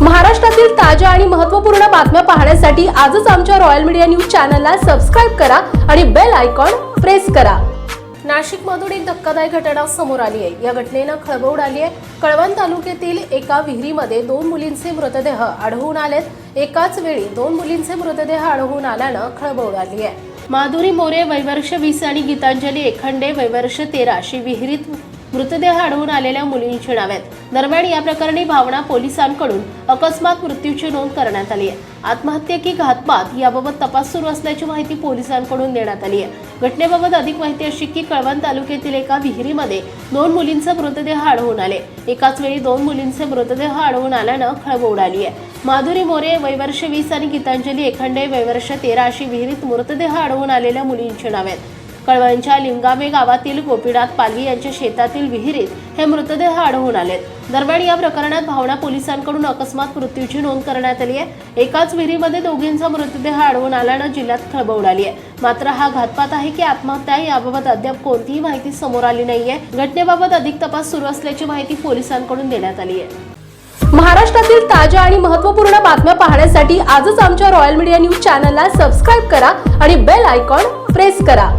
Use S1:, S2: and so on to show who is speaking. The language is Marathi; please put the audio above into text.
S1: महाराष्ट्रातील ताज्या आणि महत्त्वपूर्ण बातम्या पाहण्यासाठी आजच आमच्या रॉयल मीडिया न्यूज चॅनलला सबस्क्राईब करा आणि बेल आयकॉन प्रेस करा. नाशिक मधून एक धक्कादायक घटना समोर आली आहे. या घटनेनं खळबळ आली आहे. कळवण तालुक्यातील एका विहिरीमध्ये दोन मुलींचे मृतदेह आढळून आलेत. एकाच वेळी दोन मुलींचे मृतदेह आढळून आल्यानं खळबळ आली आहे. माधुरी मोरे वैवर्ष वीस आणि गीतांजली एखंडे वैवर्ष तेरा अशी विहिरीत मृतदेह आढळून आलेल्या मुलींची नावे आहेत दरम्यान या प्रकरणी भावना पोलिसांकडून अकस्मात मृत्यूची नोंद करण्यात आली आहे. आत्महत्या की घातपात याबाबत तपास सुरू असल्याची माहिती पोलिसांकडून देण्यात आली आहे. घटनेबाबत अधिक माहिती अशी की कळवण तालुक्यातील एका विहिरीमध्ये दोन मुलींचे मृतदेह आढळून आले. एकाच वेळी दोन मुलींचे मृतदेह आढळून आल्यानं खळबळ उडाली आहे. माधुरी मोरे वैवर्ष वीस आणि गीतांजली एखंडे वैवर्ष तेरा अशी विहिरीत मृतदेह आढळून आलेल्या मुलींची नावे आहेत कळवणच्या लिंगामे गावातील गोपीनाथ पालवी यांच्या शेतातील विहिरीत हे मृतदेह आढळून आलेत दरम्यान या प्रकरणात भावना पोलिसांकडून अकस्मात मृत्यूची नोंद करण्यात आली आहे. एकाच विहिरीमध्ये दोघींचा मृतदेह आढळून आल्यानं जिल्ह्यात खळबळ उडाली आहे. मात्र हा घातपात आहे की आत्महत्या याबाबत अद्याप कोणतीही माहिती समोर आली नाहीये. घटनेबाबत अधिक तपास सुरू असल्याची माहिती पोलिसांकडून देण्यात आली आहे. महाराष्ट्रातील ताज्या आणि महत्त्वपूर्ण बातम्या पाहण्यासाठी आजच आमच्या रॉयल मीडिया न्यूज चॅनलला सबस्क्राईब करा आणि बेल आयकॉन प्रेस करा.